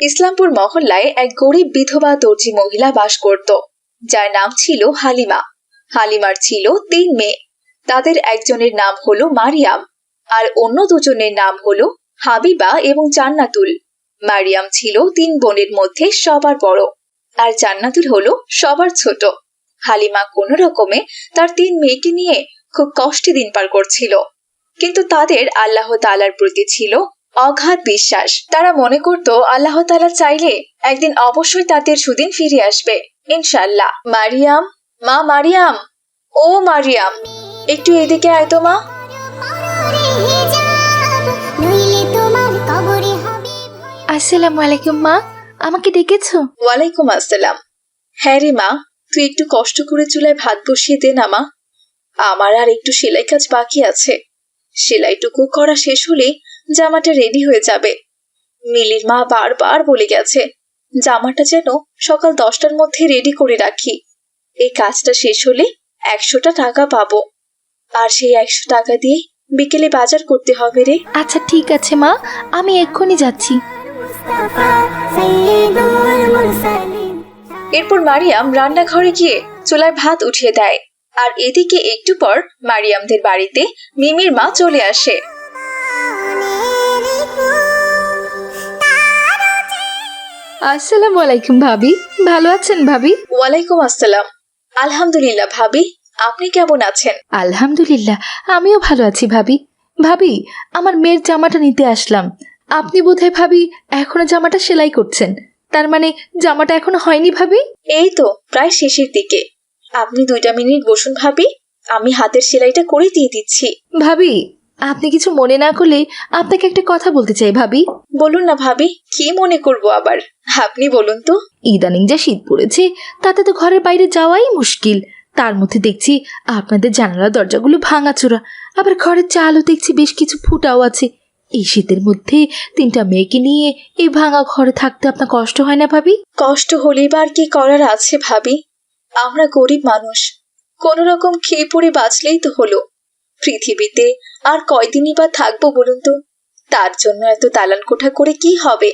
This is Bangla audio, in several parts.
ইসলামপুর মহল্লায় এক গরিব বিধবা দর্জি মহিলা বাস করত। যার নাম ছিল হালিমা। হালিমার ছিল তিন মেয়ে। তাদের একজনের নাম হলো মারিয়াম আর অন্য দুজনের নাম হলো হাবিবা এবং জান্নাতুল। মারিয়াম ছিল তিন বোনের মধ্যে সবার বড় আর জান্নাতুল হলো সবার ছোট। হালিমা কোনো রকমে তার তিন মেয়েকে নিয়ে খুব কষ্টে দিন পার করছিল। কিন্তু তাদের আল্লাহ তালার প্রতি ছিল অগাধ বিশ্বাস। তারা মনে করত আল্লাহ তালা চাইলে একদিন অবশ্যই তাদের সুদিন ফিরে আসবে। ইনশাল্লাহ মারিয়াম মা মারিয়াম ও মারিয়াম একটু এদিকে আয় তো মা। আসসালামু আলাইকুম মা আমাকে ডেকেছো? ওয়ালাইকুম আসসালাম। হ্যাঁ রে মা তুই একটু কষ্ট করে চুলায় ভাত বসিয়ে দে না মা। আমার আর একটু সেলাই কাজ বাকি আছে। সেলাইটুকু করা শেষ হলে জামাটা রেডি হয়ে যাবে। মিলির মা বারবার বলে গেছে জামাটা যেন সকাল দশটার মধ্যে রেডি করে রাখি। এই কাজটা শেষ হলে একশোটা টাকা পাবো। আর সেই একশো টাকা দিয়ে বিকেলে বাজার করতে হবে রে। আচ্ছা ঠিক আছে মা আমি এক্ষুনি যাচ্ছি। এরপর মারিয়াম রান্নাঘরে গিয়ে চুলার ভাত উঠিয়ে দেয়। আর এদিকে একটু পর মারিয়ামদের বাড়িতে মিমির মা চলে আসে। আসসালামু আলাইকুম ভাবি। ভালো আছেন ভাবি? ওয়ালাইকুম আসসালাম। আলহামদুলিল্লাহ ভাবি আপনি কেমন আছেন? আলহামদুলিল্লাহ আমিও ভালো আছি ভাবি। ভাবি আমার মেয়ের জামাটা নিতে আসলাম। আপনি বোধহয় ভাবি এখনও জামাটা সেলাই করছেন। তার মানে জামাটা এখনও হয়নি ভাবি? এই তো প্রায় শেষের দিকে। আপনি দুইটা মিনিট বসুন ভাবি আমি হাতের সেলাইটা করে দিয়ে দিচ্ছি। ভাবি আপনি কিছু মনে না করলে আপনাকে একটা কথা বলতে চাই ভাবি। বলুন না ভাবি কি মনে করব আবার? আপনি বলুন তো। ইদানিং যা শীত পড়েছে তাতে তো ঘরের বাইরে যাওয়াই মুশকিল। তার মধ্যে দেখছি আপনাদের জানালা দরজাগুলো ভাঙাচোরা আবার ঘরের চালও দেখছি বেশ কিছু ফুটাও আছে। এই শীতের মধ্যে তিনটা মেয়েকে নিয়ে এই ভাঙা ঘরে থাকতে আপনার কষ্ট হয় না ভাবি? কষ্ট হলেই বা আর কি করার আছে ভাবি। আমরা গরিব মানুষ। কোন রকম খেয়ে পড়ে বাঁচলেই তো হলো। পৃথিবীতে আর কয়দিনই বা থাকব বলুন তো? তার জন্য এত দালান কোঠা করে কি হবে?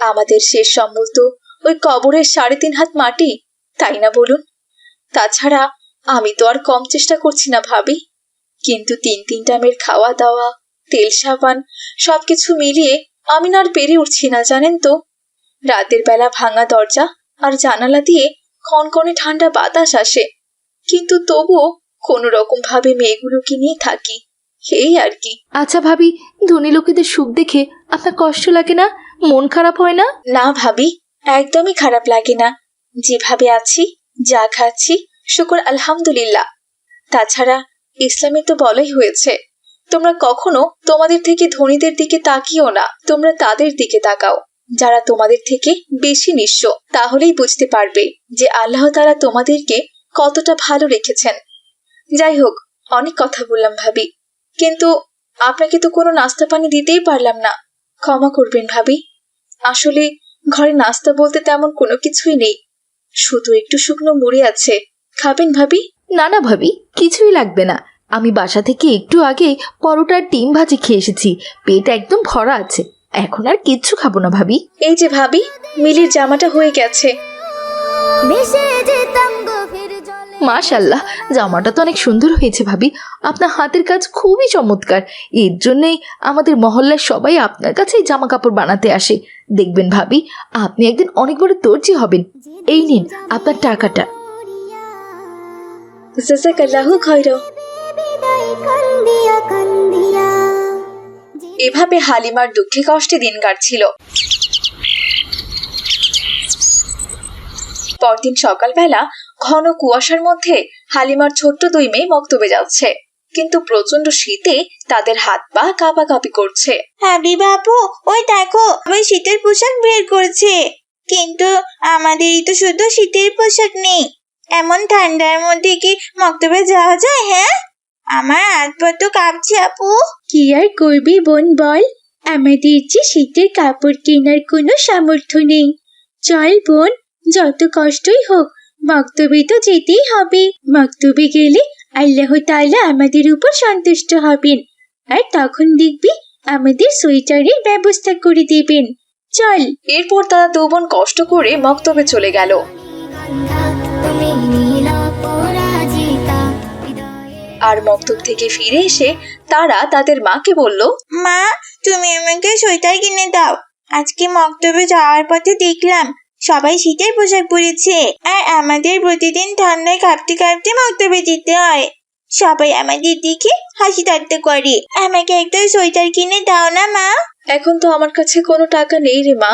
আমাদের শেষ সম্বল তো ওই কবরের সাড়ে তিন হাত মাটি, তাই না বলুন? তাছাড়া আমি তো আর কম চেষ্টা করছি না ভাবি। কিন্তু তিন তিন টাইমের খাওয়া দাওয়া, তেল সাবান, সবকিছু মিলিয়ে আমি না আর পেরে উঠছি না, জানেন তো? রাতের বেলা ভাঙা দরজা আর জানালা দিয়ে কনকনে ঠান্ডা বাতাস আসে। কিন্তু তবুও কোনো রকম ভাবে মেয়েগুলোকে নিয়ে থাকি। এই আর কি। আচ্ছা ভাবি ধনী লোকেদের সুখ দেখে আপনার কষ্ট লাগে না? মন খারাপ হয় না? না ভাবি একদমই খারাপ লাগে না। যেভাবে আছি যা খাচ্ছি শুকর আলহামদুলিল্লাহ। তাছাড়া ইসলামে তো বলাই হয়েছে তোমরা কখনো তোমাদের থেকে ধনীদের দিকে তাকিও না। তোমরা তাদের দিকে তাকাও। যারা তোমাদের থেকে বেশি নিঃস্ব তাহলেই বুঝতে পারবে যে আল্লাহ তারা তোমাদেরকে কতটা ভালো রেখেছেন। যাই হোক অনেক কথা বললাম ভাবি। কিন্তু আপনাকে তো কোনো নাস্তা পানি দিতেই পারলাম না। ক্ষমা করবেন ভাবি। আসলে ঘরে নাস্তা বলতে তেমন কোনো কিছুই নেই। শুধু একটু শুকনো মুড়ি আছে। খাবেন ভাবি? না না ভাবি কিছুই লাগবে না। আমি বাসা থেকে একটু আগে পরোটার ডিম ভাজি খেয়ে এসেছি। পেট একদম ভরা আছে। এখন আর কিচ্ছু খাব না ভাবি। এই যে ভাবি মিলির জামাটা হয়ে গেছে। মাশাল্লাহ জামাটা তো অনেক সুন্দর হয়েছে ভাবি। আপনার হাতের কাজ খুবই চমৎকার। এর জন্যই আমাদের মহল্লার সবাই আপনার কাছেই জামা কাপড় বানাতে আসে। দেখবেন ভাবি, আপনি একদিন অনেক বড় দর্জি হবেন। এই নিন আপনার টাকাটা। এভাবে হালিমার দুঃখে কষ্টে দিন কাটছিল। পরদিন সকালবেলা ঘন কুয়াশার মধ্যে হালিমার ছোট্ট দুই মেয়ে মক্তবে যাচ্ছে। কিন্তু প্রচণ্ড শীতে তাদের হাত পা কাঁপাকাঁপি করছে। হাবি বাবু ওই দেখো ওই শীতের পোশাক বের করেছে। কিন্তু আমাদেরই তো শুধু শীতের পোশাক নেই। এমন ঠান্ডার মধ্যে কি মক্তবে যাওয়া যায় হ্যাঁ? আমার হাত পা তো কাঁপছে আপু। কি আর করবি বোন বল। আমাদের যে শীতের কাপড় কেনার কোনো সামর্থ্য নেই। চল বোন যত কষ্টই হোক মক্তবে তো যেতেই হবে। মক্তবে গেলে আল্লাহ তাআলা আমাদের উপর সন্তুষ্ট হবেন। আর তখন দেখবি আমাদের সোয়েটারের ব্যবস্থা করে দেবেন। চল। এরপর তারা দু বোন কষ্ট করে মক্তবে চলে গেল। আর মক্তব থেকে ফিরে এসে তারা তাদের মাকে বলল মা তুমি আমাকে সোয়েটার কিনে দাও। আজকে মক্তবে যাওয়ার পথে দেখলাম সবাই শীতের পোশাক পরেছে আর আমাদের প্রতিদিন ঠান্ডায় কাঁপতে কাঁপতে মক্তবে যেতে হয়। সবাই আমাদের দিকে হাসি ঠাট্টা করে। আমাকে একটা সোয়েটার কিনে দাও না মা। এখন তো আমার কাছে কোনো টাকা নেই রে মা।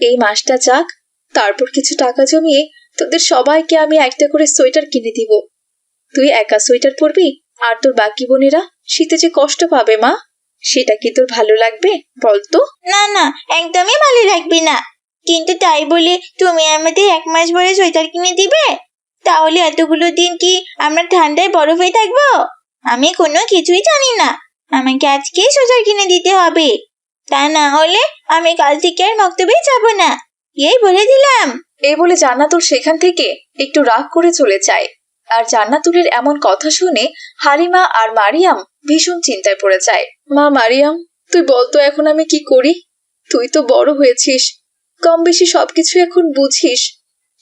এই মাসটা যাক তারপর কিছু টাকা জমিয়ে তোদের সবাইকে আমি একটা করে সোয়েটার কিনে দিব। তুই একা সোয়েটার পরবি আর তোর বাকি বোনেরা শীতে যে কষ্ট পাবে মা সেটা কি তোর ভালো লাগবে বলতো? না না একদমই ভালো লাগবে না। কিন্তু তাই বলে তুমি আমাদের এক মাস ভরে সোয়েটার কিনে দিবে? তাহলে এতগুলো দিন কি আমরা ঠান্ডায় বরফ হয়ে থাকব? আমি কোনো কিছুই জানি না। আমাকে আজকে সোয়েটার কিনে দিতে হবে। তা না হলে আমি কাল থেকে আর মক্তবেই যাব না। এই বলে দিলাম। এই বলে জান্নাতুল সেখান থেকে একটু রাগ করে চলে যায়। আর জান্নাতুলের এমন কথা শুনে হালিমা আর মারিয়াম ভীষণ চিন্তায় পড়ে যায়। মা মারিয়াম, তুই বলতো এখন আমি কি করি? তুই তো বড় হয়েছিস। কম বেশি সবকিছু এখন বুঝিস।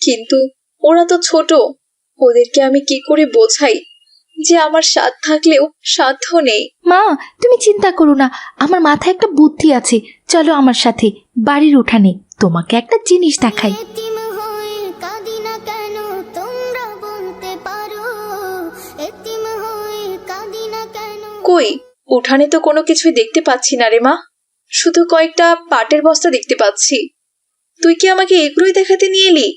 কিন্তু ওরা তো ছোট ওদেরকে আমি কি করে বোঝাই? যে আমার স্বাদ থাকলেও সাধ্য নেই। মা তুমি চিন্তা করো না আমার মাথায় একটা বুদ্ধি আছে। চলো আমার সাথে বাড়ির উঠানে তোমাকে একটা জিনিস দেখাই। এতিম হয়ে কাঁদি না কেন তোমরা বলতে পারো? এতিম হয়ে কাঁদি না কেন? কই উঠানে তো কোনো কিছুই দেখতে পাচ্ছি না রে মা। শুধু কয়েকটা পাটের বস্তা দেখতে পাচ্ছি। তুই কি আমাকে এগুলোই দেখাতে নিয়ে এলি?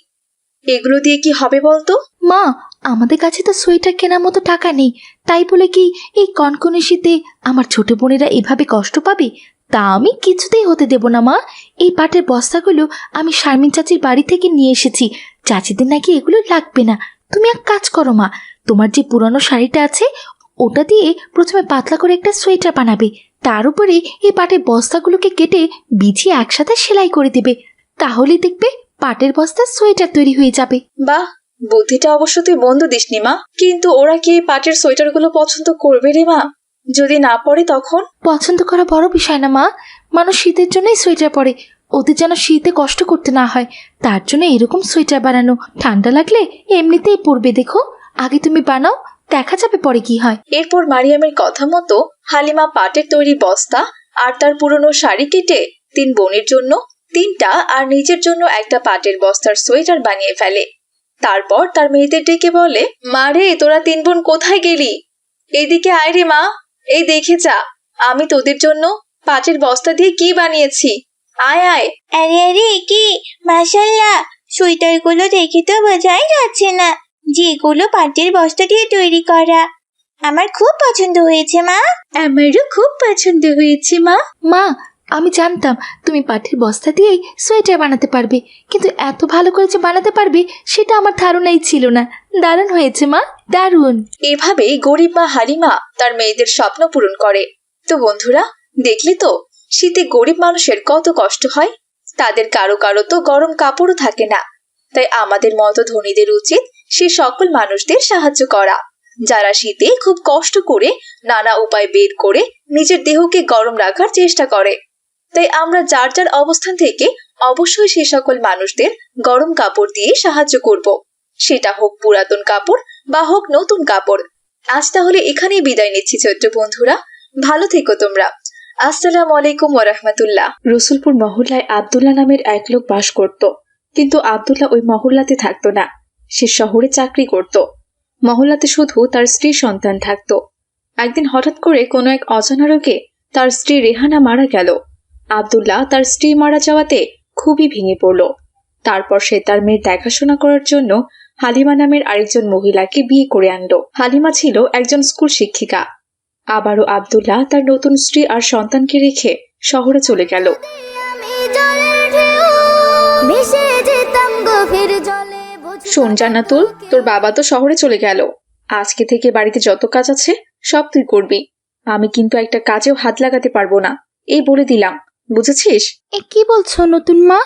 এগুলো দিয়ে কি হবে বলতো? মা, আমাদের কাছে তো সোয়েটার কেনার মতো টাকা নেই। তাই বলে কি এই কনকনে শীতে আমার ছোট বোনেরা এভাবে কষ্ট পাবে? তা আমি কিছুতেই হতে দেব না, মা। এই পাটের বস্তাগুলো আমি শারমিন চাচির বাড়ি থেকে নিয়ে এসেছি। চাচিদের নাকি এগুলো লাগবে না। তুমি এক কাজ করো, মা। তোমার যে পুরনো শাড়িটা আছে, ওটা দিয়ে প্রথমে পাতলা করে একটা সোয়েটার বানাবে। তার উপরে এই পাটের বস্তাগুলোকে কেটে বিছিয়ে একসাথে সেলাই করে দেবে। তাহলে দেখবে পাটের বস্তার সোয়েটার তৈরি হয়ে যাবে। বাহ বুদ্ধিটা অবশ্য তুই বন্ধ দিসনি মা। কিন্তু ওরা কি এই পাটের সোয়েটারগুলো পছন্দ করবে রে মা? যদি না পড়ে তখন? পছন্দ করা বড় বিষয় না মা। মানুষ শীতের জন্যই সোয়েটার পরে। ওদের যেন শীতে কষ্ট করতে না হয়। তার জন্য এরকম সোয়েটার বানানো। ঠান্ডা লাগলে এমনিতেই পরবে দেখো। আগে তুমি বানাও দেখা যাবে পরে কি হয়। এরপর মারিয়ামের কথা মতো হালিমা পাটের তৈরি বস্তা আর তার পুরনো শাড়ি কেটে তিন বোনের জন্য তিনটা আর নিজের জন্য একটা পাটের বস্তার সোয়েটার বানিয়ে ফেলে। তারপর তার মেয়েদের ডেকে বলে মা রে তোরা তিন বোন কোথায় গেলি? এদিকে আয় রে মা এই দেখে যা আমি তোদের জন্য পাটের বস্তা দিয়ে কি বানিয়েছি? আয় আয়। আরে আরে কি? মাশাল্লাহ সোয়েটারগুলো দেখে তো বোঝাই যাচ্ছে না যেগুলো পাটের বস্তা দিয়ে তৈরি করা। আমার খুব পছন্দ হয়েছে মা। আমারও খুব পছন্দ হয়েছে মা। মা আমি জানতাম তুমি পাটের বস্তা দিয়েই সোয়েটার বানাতে পারবে, কিন্তু এত ভালো করে যে বানাতে পারবে সেটা আমার ধারণাই ছিল না। দারুণ হয়েছে মা, দারুণ। এভাবেই গরিব মা হালিমা তার মেয়েদের স্বপ্ন পূরণ করে। তো বন্ধুরা, দেখলি তো, শীতে গরিব মানুষের কত কষ্ট হয়? তাদের কারও কারও তো গরম কাপড়ও থাকে না। তাই আমাদের মতো ধনীদের উচিত সে সকল মানুষদের সাহায্য করা। যারা শীতে খুব কষ্ট করে নানা উপায় বের করে নিজের দেহকে গরম রাখার চেষ্টা করে। তাই আমরা যার যার অবস্থান থেকে অবশ্যই সে সকল মানুষদের গরম কাপড় দিয়ে সাহায্য করব। সেটা হোক পুরাতন কাপড় বা হোক নতুন কাপড়। আজ তাহলে এখানেই বিদায় নিচ্ছি চৈত্র বন্ধুরা। ভালো থেকো তোমরা। আসসালামু আলাইকুম ওরহমতুল্লাহ রসুলপুর মহল্লায় আবদুল্লাহ নামের এক লোক বাস করত। কিন্তু আবদুল্লাহ ওই মহল্লাতে থাকতো না। সে শহরে চাকরি করত। মহল্লাতে শুধু তার স্ত্রী সন্তান থাকতো। একদিন হঠাৎ করে কোনো এক অজানা রোগে তার স্ত্রী রেহানা মারা গেল। আবদুল্লাহ তার স্ত্রী মারা যাওয়াতে খুবই ভেঙে পড়ল। তারপর সে তার মেয়ের দেখাশোনা করার জন্য হালিমা নামের আরেকজন মহিলাকে বিয়ে করে আনলো। হালিমা ছিল একজন স্কুল শিক্ষিকা। আবারও আবদুল্লাহ তার নতুন স্ত্রী আর সন্তানকে রেখে শহরে চলে গেল। শোন জান্নাতুল, তোর বাবা তো শহরে চলে গেল। আজকে থেকে বাড়িতে যত কাজ আছে সব তুই করবি। আমি কিন্তু একটা কাজেও হাত লাগাতে পারব না। এই বলে দিলাম। বুঝেছিস? এ কি বলছো নতুন মা?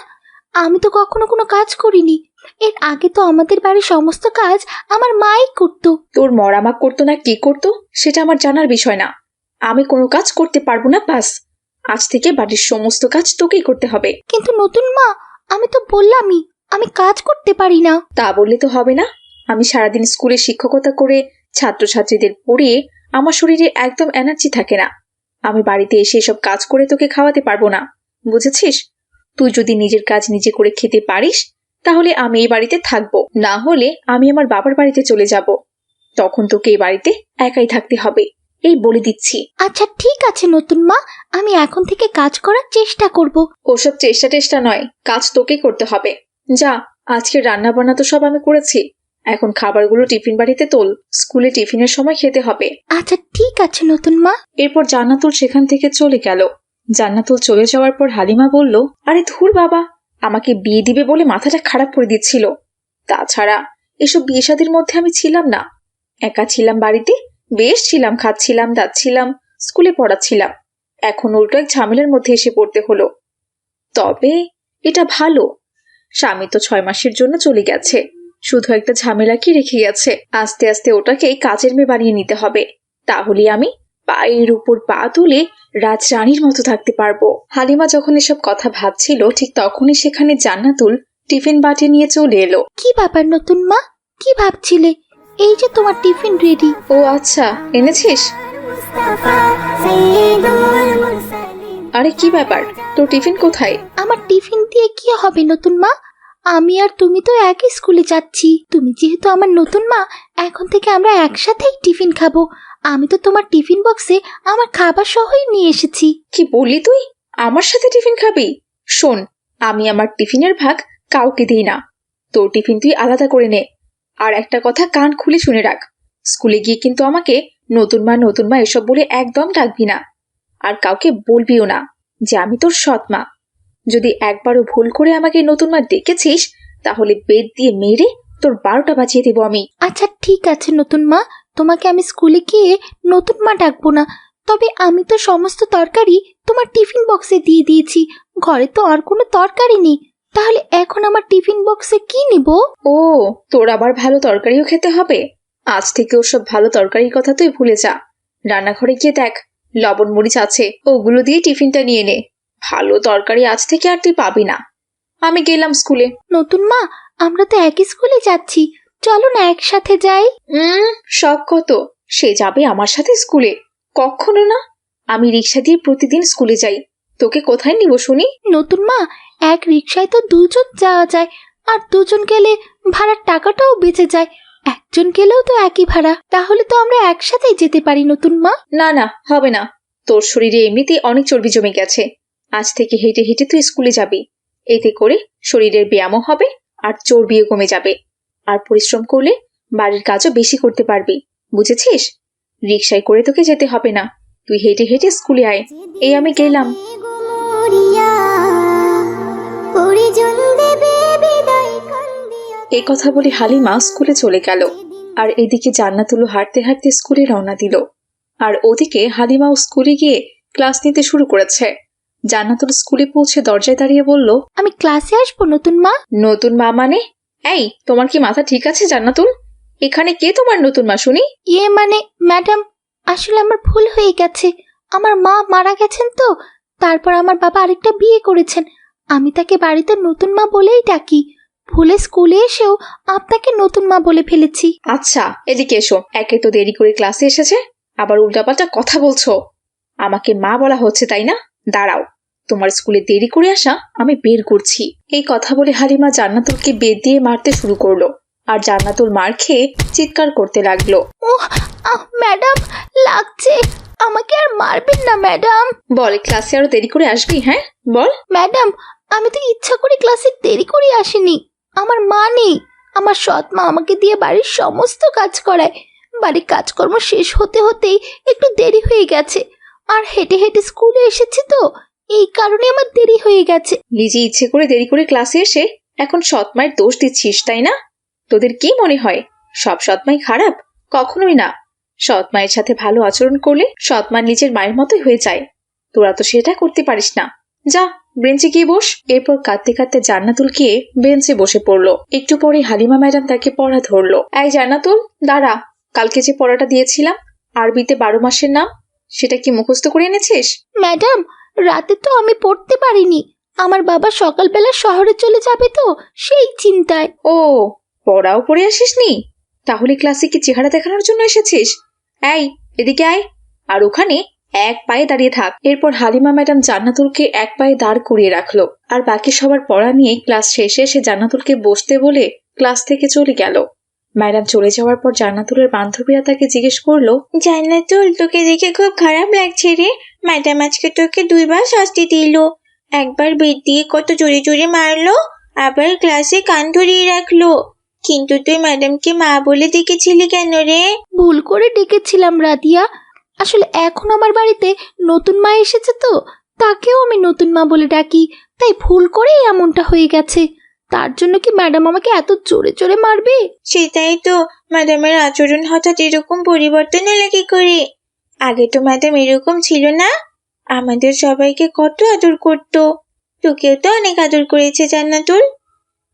আমি তো কখনো কোনো কাজ করিনি। এর আগে তো আমাদের বাড়ির সমস্ত কাজ আমার মাই করতো। তোর মরামা করতো না কি করতো? সেটা আমার জানার বিষয় না। আমি কোনো কাজ করতে পারব না বাস। আজ থেকে বাড়ির সমস্ত কাজ তোকেই করতে হবে। কিন্তু নতুন মা আমি তো বললামই আমি কাজ করতে পারি না। তা বললে তো হবে না। আমি সারাদিন স্কুলে শিক্ষকতা করে ছাত্রছাত্রীদের পড়িয়ে আমার শরীরে একদম এনার্জি থাকে না। আমি বাড়িতে এসে এসব কাজ করে তোকে খাওয়াতে পারব না বুঝেছিস? তুই যদি নিজের কাজ নিজে করে খেতে পারিস তাহলে আমি এই বাড়িতে থাকব। না হলে আমি আমার বাবার বাড়িতে চলে যাব। তখন তোকে এই বাড়িতে একাই থাকতে হবে। এই বলে দিচ্ছি। আচ্ছা ঠিক আছে নতুন মা আমি এখন থেকে কাজ করার চেষ্টা করব। ওসব চেষ্টা টেষ্টা নয় কাজ তোকেই করতে হবে। যা আজকে রান্না বান্না তো সব আমি করেছি। এখন খাবারগুলো টিফিন বাড়িতে তোল স্কুলে টিফিনের সময় খেতে হবে। আচ্ছা ঠিক আছে নতুন মা। এরপর জান্নাতুল সেখান থেকে চলে গেল। জান্নাতুল চলে যাওয়ার পর হালিমা বলল আরে ধুর বাবা আমাকে বিয়ে দিবে বলে মাথাটা খারাপ করে দিচ্ছিল। তাছাড়া এসব বিয়ে মধ্যে আমি ছিলাম না। একা ছিলাম বাড়িতে বেশ ছিলাম খাচ্ছিলাম দাচ্ছিলাম স্কুলে পড়াচ্ছিলাম। এখন উল্টো এক ঝামেলার মধ্যে এসে পড়তে হলো। তবে এটা ভালো। স্বামী তো ছয় মাসের জন্য চলে গেছে। শুধু একটা ঝামেলা কি রেখে গেছে? আস্তে আস্তে ওটাকে কাজের মেয়ে বানিয়ে নিতে হবে। তাহলে আমি পায়ের উপর পা তুলে রাজরানীর মতো থাকতে পারব। হালিমা যখন এসব কথা ভাবছিল ঠিক তখনই সেখানে জান্নাতুল টিফিন বাটি নিয়ে চলে এলো। কি ব্যাপার নতুন মা? কি ভাবছিলে? এই যে তোমার টিফিন রেডি। ও আচ্ছা এনেছিস? আরে কি ব্যাপার? তোর টিফিন কোথায়? আমার টিফিন দিয়ে কি হবে নতুন মা? আমি আর তুমি তো একই স্কুলে যাচ্ছি। তুমি যেহেতু আমার নতুন মা, এখন থেকে আমরা একসাথেই টিফিন খাব। আমি তো তোমার টিফিন বক্সে আমার খাবার সহই নিয়ে এসেছি। কি বললি তুই? আমার সাথে টিফিন খাবি? শোন, আমি আমার টিফিনের ভাগ কাউকে দিই না। তোর টিফিন তুই আলাদা করে নে। আর একটা কথা কান খুলে শুনে রাখ। স্কুলে গিয়ে কিন্তু আমাকে নতুন মা নতুন মা এসব বলে একদম ডাকবি না। আর কাউকে বলবিও না যে আমি তোর সৎ মা। যদি একবারও ভুল করে আমাকে নতুন মা ডেকেছিস তাহলে বেদ দিয়ে মেরে তোর বারোটা বাজিয়ে দেবো আমি। আচ্ছা ঠিক আছে নতুন মা তোমাকে আমি স্কুলে গিয়ে নতুন মা ডাকবো না। তবে আমি তো সমস্ত তরকারি তোমার টিফিন বক্সে দিয়ে দিয়েছি। ঘরে তো আর কোনো তরকারি নেই। তাহলে এখন আমার টিফিন বক্সে কি নিব? ও তোর আবার ভালো তরকারিও খেতে হবে। আজ থেকে ওসব ভালো তরকারির কথা তুই ভুলে যা। রান্নাঘরে গিয়ে দেখ লবণ মরিচ আছে ওগুলো দিয়ে টিফিনটা নিয়ে নে। ভালো তরকারি আজ থেকে আর তুই পাবি না। আমি গেলাম স্কুলে। নতুন মা আমরা তো একই স্কুলে যাচ্ছি। চলো না একসাথে যাই। হুম শখ কত? সে যাবে আমার সাথে স্কুলে। কখনো না? আমি রিক্সা দিয়ে প্রতিদিন স্কুলে যাই। তোকে কোথায় নিব শুনি? নতুন মা এক রিক্সায় তো দুজন যাওয়া যায়। আর দুজন গেলে ভাড়ার টাকাটাও বেঁচে যায়। একজন গেলেও তো একই ভাড়া। তাহলে তো আমরা একসাথেই যেতে পারি নতুন মা। না না হবে না। তোর শরীরে এমনিতেই অনেক চর্বি জমে গেছে। আজ থেকে হেঁটে হেঁটে তুই স্কুলে যাবি। এতে করে শরীরের ব্যায়ামও হবে আর চর্বিও কমে যাবে। আর পরিশ্রম করলে বাড়ির কাজও বেশি করতে পারবি। বুঝেছিস? রিক্সায় করে তোকে যেতে হবে না। তুই হেঁটে হেঁটে স্কুলে আয়। এই আমি গেলাম। এই কথা বলে হালিমা স্কুলে চলে গেল। আর এদিকে জান্নাতুলু হাঁটতে হাঁটতে স্কুলে রওনা দিল। আর ওদিকে হালিমাও স্কুলে গিয়ে ক্লাস নিতে শুরু করেছে। জান্নাতুল স্কুলে পৌঁছে দরজায় দাঁড়িয়ে বলল আমি ক্লাসে আসব নতুন মা। নতুন মা মানে? এই তোমার কি মাথা ঠিক আছে জান্নাতুল? এখানে কে তোমার নতুন মা শুনি? ইয়ে মানে ম্যাডাম আসলে আমার ভুল হয়ে গেছে। আমার মা মারা গেছেন তো তারপর আমার বাবা আরেকটা বিয়ে করেছেন। আমি তাকে বাড়িতে নতুন মা বলেই ডাকি। ভুলে স্কুলে এসেও আপনাকে নতুন মা বলে ফেলেছি। আচ্ছা এদিকে এসো। একে তো দেরি করে ক্লাসে এসেছে আবার উল্টাপাল্টা কথা বলছো। আমাকে মা বলা হচ্ছে তাই না? দাঁড়াও তোমার স্কুলে দেরি করে আসা আমি বের করছি। এই কথা বলে হালিমা জান্নাতুলকে বেদ দিয়ে মারতে শুরু করল আর জান্নাতুল মার খেয়ে চিৎকার করতে লাগল। আহ ম্যাডাম লাগছে। আমাকে আর মারবেন না ম্যাডাম। বল ক্লাসে আরও দেরি করে আসবি হ্যাঁ? বল। ম্যাডাম আমি তো ইচ্ছা করে ক্লাসে দেরি করে আসিনি। আমার মা নেই। আমার সৎ মা আমাকে দিয়ে বাড়ির সমস্ত কাজ করায়। বাড়ির কাজকর্ম শেষ হতে হতেই একটু দেরি হয়ে গেছে। আর হেঁটে হেঁটে স্কুলে এসেছি তো, এই কারণে আমার দেরি হয়ে গেছে। নিজে ইচ্ছে করে দেরি করে ক্লাসে এসে এখন সৎমায়ের দোষ দিচ্ছিস, তাই না? তোদের কি মনে হয়? সব সৎমাই খারাপ? কখনোই না। সৎ মায়ের সাথে ভালো আচরণ করলে সৎ মা নিজের মায়ের মতোই হয়ে যায়। তোরা তো সেটা করতে পারিস না। যা, বেঞ্চে গিয়ে বস। এরপর কাঁদতে কাঁদতে জান্নাতুল গিয়ে বেঞ্চে বসে পড়ল। একটু পরে হালিমা ম্যাডাম তাকে পড়া ধরলো। এই জান্নাতুল, দাঁড়া। কালকে যে পড়াটা দিয়েছিলাম, আরবিতে বারো মাসের নাম সেটা কি মুখস্থ করে এনেছিস? ম্যাডাম রাতে তো আমি পড়তে পারিনি। আমার বাবা সকালবেলা শহরে চলে যাবে তো সেই চিন্তায়। ও পড়াও পড়ে আসিসনি? তাহলে ক্লাসে কি চেহারা দেখানোর জন্য এসেছিস? এই এদিকে আয়। আর ওখানে এক পায়ে দাঁড়িয়ে থাক। এরপর হালিমা ম্যাডাম জান্নাতুলকে এক পায়ে দাঁড় করিয়ে রাখল। আর বাকি সবার পড়া নিয়ে ক্লাস শেষে সে জান্নাতুলকে বসতে বলে ক্লাস থেকে চলে গেল। ম্যাডাম চলে যাওয়ার পর জান্নাতুলের বান্ধবীরা তাকে জিজ্ঞেস করল জান্নাতুল তোকে দেখে খুব খারাপ লাগছে রে। ম্যাডাম আজকে তোকে দুইবার শাস্তি দিল। একবার বেদ দিয়ে কত জোরে জোরে মারলো আবার ক্লাসে কান ধরিয়ে রাখল। কিন্তু তুই ম্যাডামকে মা বলে ডেকেছিলি কেন রে? ভুল করে ডেকেছিলাম রাদিয়া আসলে এখন আমার বাড়িতে নতুন মা এসেছে তো তাকেও আমি নতুন মা বলে ডাকি। তাই ভুল করেই এমনটা হয়ে গেছে। তার জন্য কি ম্যাডাম আমাকে এত জোরে জোরে মারবে? সেটাই তো ম্যাডামের আচরণ হঠাৎ এরকম পরিবর্তন হলো কি করে? আগে তো ম্যাডাম এরকম ছিল না। আমাদের সবাইকে কত আদর করতো। তোকেও তো অনেক আদর করেছে জান্নাতুল।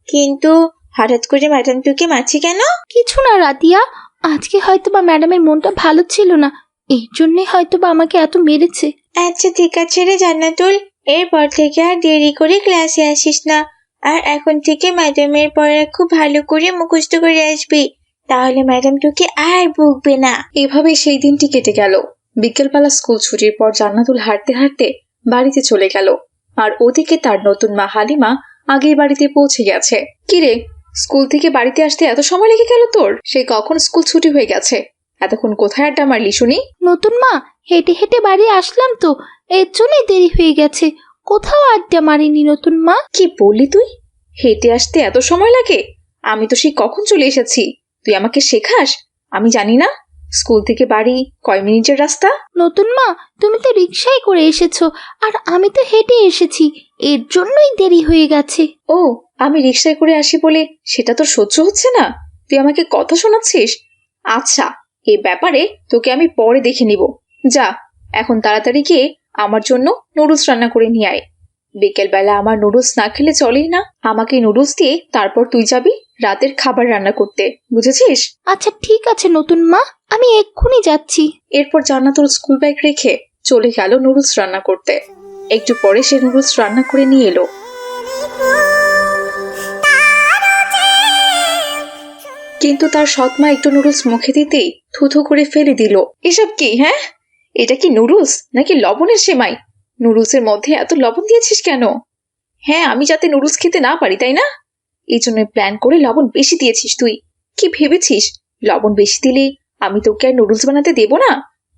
কিন্তু হঠাৎ করে ম্যাডাম তোকে মারছে কেন? কিছু না রাতিয়া। আজকে হয়তো বা ম্যাডামের মনটা ভালো ছিল না। এই জন্যই হয়তো বা আমাকে এত মেরেছে। আচ্ছা ঠিক আছে রে জান্নাতুল। এরপর থেকে আর দেরি করে ক্লাসে আসিস না। আর এখন থেকে ম্যাডামের পড়া খুব ভালো করে মুখস্থ করে আসবি। তাহলে ম্যাডাম তোকে আর বকবে না। এভাবে সেই দিনটি কেটে গেল। বিকেলবেলা স্কুল ছুটির পর জান্নাতুল হাঁটতে হাঁটতে বাড়িতে চলে গেল। আর ওদিকে তার নতুন মা হালিমা আগেই বাড়িতে পৌঁছে গেছে। কিরে স্কুল থেকে বাড়িতে আসতে এত সময় লেগে গেল তোর? সেই কখন স্কুল ছুটি হয়ে গেছে? এতক্ষণ কোথায় আড্ডা মারলি শুনি? নতুন মা হেঁটে হেঁটে বাড়ি আসলাম তো। এর জন্যই দেরি হয়ে গেছে। কোথাও আড্ডা মারিনি নতুন মা? কি বললি তুই? হেঁটে আসতে এত সময় লাগে? আমি তো সেই কখন চলে এসেছি। তুই আমাকে শেখাস? আমি জানি না। স্কুল থেকে বাড়ি কয় মিনিটের রাস্তা? নতুন মা তুমি তো রিক্সায় করে এসেছ আর আমি তো হেঁটে এসেছি। এর জন্যই দেরি হয়ে গেছে। ও আমি রিক্সায় করে আসি বলে সেটা তো সহ্য হচ্ছে না? তুই আমাকে কথা শোনাচ্ছিস? আচ্ছা এ ব্যাপারে তোকে আমি পরে দেখে নিব। যা এখন তাড়াতাড়ি গিয়ে আমার জন্য নুডলস রান্না করে নিয়ে আয়। বিকেলবেলা আমার নুডলস না খেলে চলেই না। আমাকে নুডলস দিয়ে তারপর তুই যাবি রাতের খাবার রান্না করতে বুঝেছিস? আচ্ছা ঠিক আছে নতুন মা আমি এক্ষুনি যাচ্ছি। এরপর জান্নাতুল স্কুল ব্যাগ রেখে চলে গেল নুডলস রান্না করতে। একটু পরে সে নুডলস রান্না করে নিয়ে এলো। কিন্তু তার সৎমা একটু নুডলস মুখে দিতেই থুথু করে ফেলে দিল। এসব কি হ্যাঁ? এটা কি নুডলস নাকি লবণের সেমাই? নুডলসের মধ্যে এত লবণ দিয়েছিস কেন? হ্যাঁ আমি যাতে নুডলস খেতে না পারি তাই না? এই জন্য প্ল্যান করে লবণ বেশি দিয়েছিস তুই। কি ভেবেছিস? লবণ বেশি দিলে আমি তোকে আর নুডলস বানাতে দেবো না?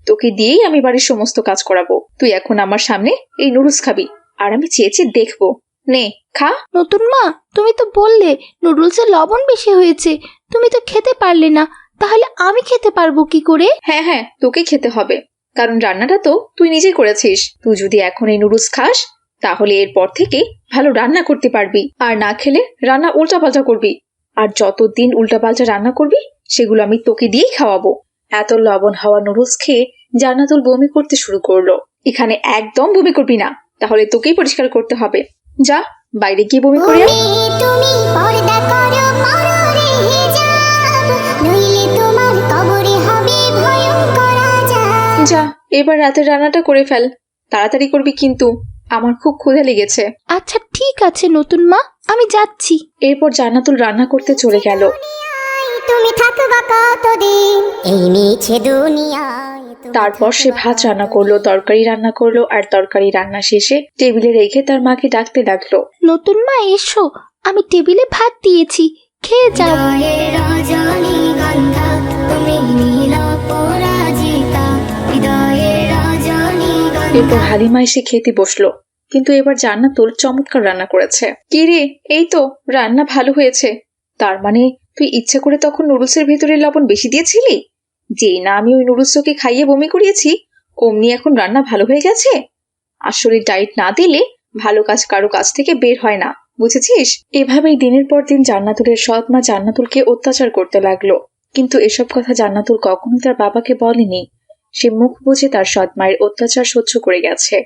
তোকে দিয়েই আমি বাড়ির সমস্ত কাজ করাবো। তুই এখন আমার সামনে এই নুডলস খাবি আর আমি চেয়ে চেয়ে দেখব। নে খা। নতুন মা তুমি তো বললে নুডলসে লবণ বেশি হয়েছে। তুমি তো খেতে পারলে না তাহলে আমি খেতে পারব কি করে? হ্যাঁ হ্যাঁ তোকে খেতে হবে। কারণ রান্নাটা তো তুই নিজেই করেছিস। তুই যদি এখন এই নুডলস খাস, তাহলে এরপর থেকে ভালো রান্না করতে পারবি। আর না খেলে রান্না উল্টাপাল্টা করবি। আর যতদিন উল্টাপাল্টা রান্না করবি, সেগুলো আমি তোকে দিয়েই খাওয়াবো। এত লবণ হওয়া নুডলস খেয়ে জান্নাতুল বমি করতে শুরু করল। এখানে একদম বমি করবি না, তাহলে তোকেই পরিষ্কার করতে হবে। যা, বাইরে গিয়ে বমি করে আয়। তুমি পর্দা করো নইলে যা এবার রাতের রান্নাটা করে ফেল। তাড়াতাড়ি করবি কিন্তু আমার খুব ক্ষুধা লেগেছে। আচ্ছা ঠিক আছে নতুন মা আমি যাচ্ছি। এরপর জান্নাতুল রান্না করতে চলে গেল। তুমি থাকবা কতদিন? এই মিছে দুনিয়ায় তারপর সে ভাত রান্না করল তরকারি রান্না করল আর তরকারি রান্না শেষে টেবিলে রেখে তার মাকে ডাকতে লাগল। নতুন মা এসো আমি টেবিলে ভাত দিয়েছি খেয়ে যাও। রজনীগন্ধা তুমি নীল এরপর হালিমা এসে খেতে বসল। কিন্তু এবার জান্নাতুল চমৎকার রান্না করেছে। কি রে? এই তো, রান্না ভালো হয়েছে। তার মানে তুই ইচ্ছে করে তখন নুডলসের ভেতরে লবণ বেশি দিয়েছিলি? যেই না আমি ওই নুডলস তোকে খাইয়ে বমি করিয়েছি, অমনি এখন রান্না ভালো হয়ে গেছে? আসলে ডায়েট না দিলে ভালো কাজ কারও কাছ থেকে বের হয় না, বুঝেছিস? এভাবেই দিনের পর দিন জান্নাতুলের সৎ মা জান্নাতুলকে অত্যাচার করতে লাগল। কিন্তু এসব কথা জান্নাতুল কখনো তার বাবাকে বলেনি। সে মুখ বুঝে তার সৎ মায়ের অত্যাচার সহ্য করে গেছে।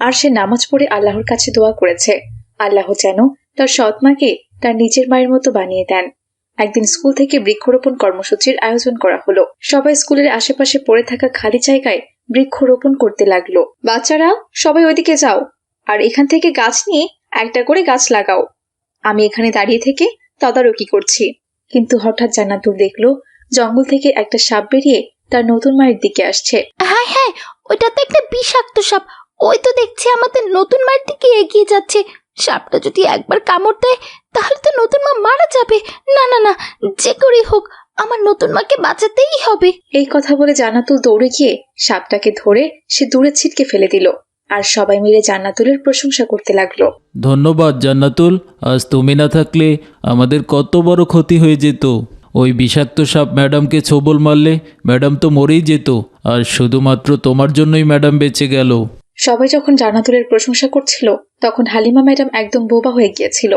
আর সে নামাজ পড়ে আল্লাহর কাছে দোয়া করেছে। আল্লাহ যেন তার সৎ মাকে তার নিজের মায়ের মতো বানিয়ে দেন। একদিন স্কুল থেকে বৃক্ষরোপণ কর্মসূচির আয়োজন করা হলো। সবাই স্কুলের আশেপাশে পড়ে থাকা খালি জায়গায় বৃক্ষরোপণ করতে লাগল। বাচ্চারা, সবাই ওইদিকে যাও। আর এখান থেকে গাছ নিয়ে একটা করে গাছ লাগাও। আমি এখানে দাঁড়িয়ে থেকে তদারকি করছি। কিন্তু হঠাৎ জান্নাতুল দেখল, জঙ্গল থেকে একটা সাপ বেরিয়ে তার নতুন মায়ের দিকে আসছে। হ্যাঁ হ্যাঁ ওইটা তো একটা বিষাক্ত সাপ। ওই তো দেখছি আমাদের নতুন মায়ের দিকে এগিয়ে যাচ্ছে। সাপটা যদি একবার কামড় দেয় তাহলে তো নতুন মা মারা যাবে। না না না যে করেই হোক আমার নতুন মাকে বাঁচাতেই হবে। এই কথা বলে জান্নাতুল দৌড়ে গিয়ে সাপটাকে ধরে সে দূরে ছিটকে ফেলে দিল আর সবাই মিলে জান্নাতুলের প্রশংসা করতে লাগল। ধন্যবাদ জান্নাতুল আজ তুমি না থাকলে আমাদের কত বড় ক্ষতি হয়ে যেত। ওই বিষাক্ত সাপ ম্যাডামকে ছোবল মারলে ম্যাডাম তো মরেই যেত, আর শুধুমাত্র তোমার জন্যই ম্যাডাম বেঁচে গেল। সবাই যখন জান্নাতুলের প্রশংসা করছিল, তখন হালিমা ম্যাডাম একদম বোবা হয়ে গিয়েছিল।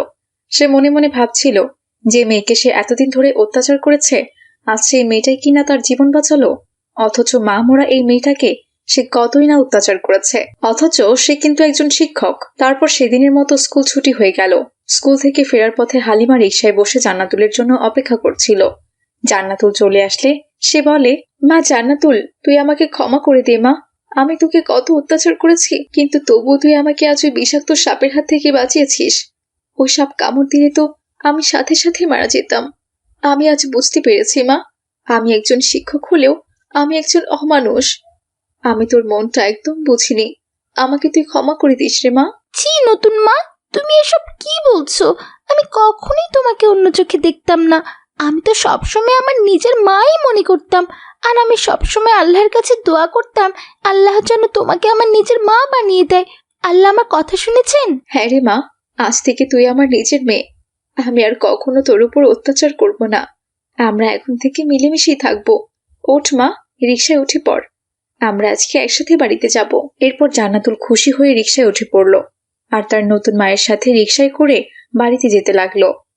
সে মনে মনে ভাবছিল, যে মেয়েকে সে এতদিন ধরে অত্যাচার করেছে, আজ সেই মেয়েটাই কিনা তার জীবন বাঁচালো? অথচ মা মোরা এই মেয়েটাকে সে কতই না অত্যাচার করেছে? অথচ সে কিন্তু একজন শিক্ষক, তারপর সেদিনের মতো স্কুল ছুটি হয়ে গেল। স্কুল থেকে ফেরার পথে হালিমা রিকশায় বসে জান্নাতুলের জন্য অপেক্ষা করছিল। জান্নাতুল চলে আসলে সে বলে, মা, জান্নাতুল, তুই আমাকে ক্ষমা করে দে, মা। আমি তোকে কত অত্যাচার করেছি, কিন্তু তবুও তুই আমাকে আজ ওই বিষাক্ত সাপের হাত থেকে বাঁচিয়েছিস। ওই সাপ কামড় দিলে তো আমি সাথে সাথে মারা যেতাম। আমি আজ বুঝতে পেরেছি, মা। আমি একজন শিক্ষক হলেও আমি একজন অমানুষ। আমি তোর মনটা একদম বুঝিনি। আমাকে তুই ক্ষমা করে দিস রে, মা। নতুন মা। তুমি এসব কি বলছো? আমি কখনোই তোমাকে অন্য চোখে দেখতাম না। আমি তো সবসময় আমার নিজের মাই মনে করতাম। আর আমি সবসময় আল্লাহর কাছে দোয়া করতাম। আল্লাহ যেন তোমাকে আমার নিজের মা বানিয়ে দেয়। আল্লাহ আমার কথা শুনেছেন? হ্যাঁ রে মা, আজ থেকে তুই আমার নিজের মেয়ে। আমি আর কখনো তোর উপর অত্যাচার করব না। আমরা এখন থেকে মিলেমিশেই থাকব। ওঠ মা রিক্সায় উঠে পড়। আমরা আজকে একসাথে বাড়িতে যাব। এরপর জান্নাতুল খুশি হয়ে রিক্সায় উঠে পড়ল। আর তার নতুন মায়ের সাথে রিক্সায় করে বাড়িতে যেতে লাগল।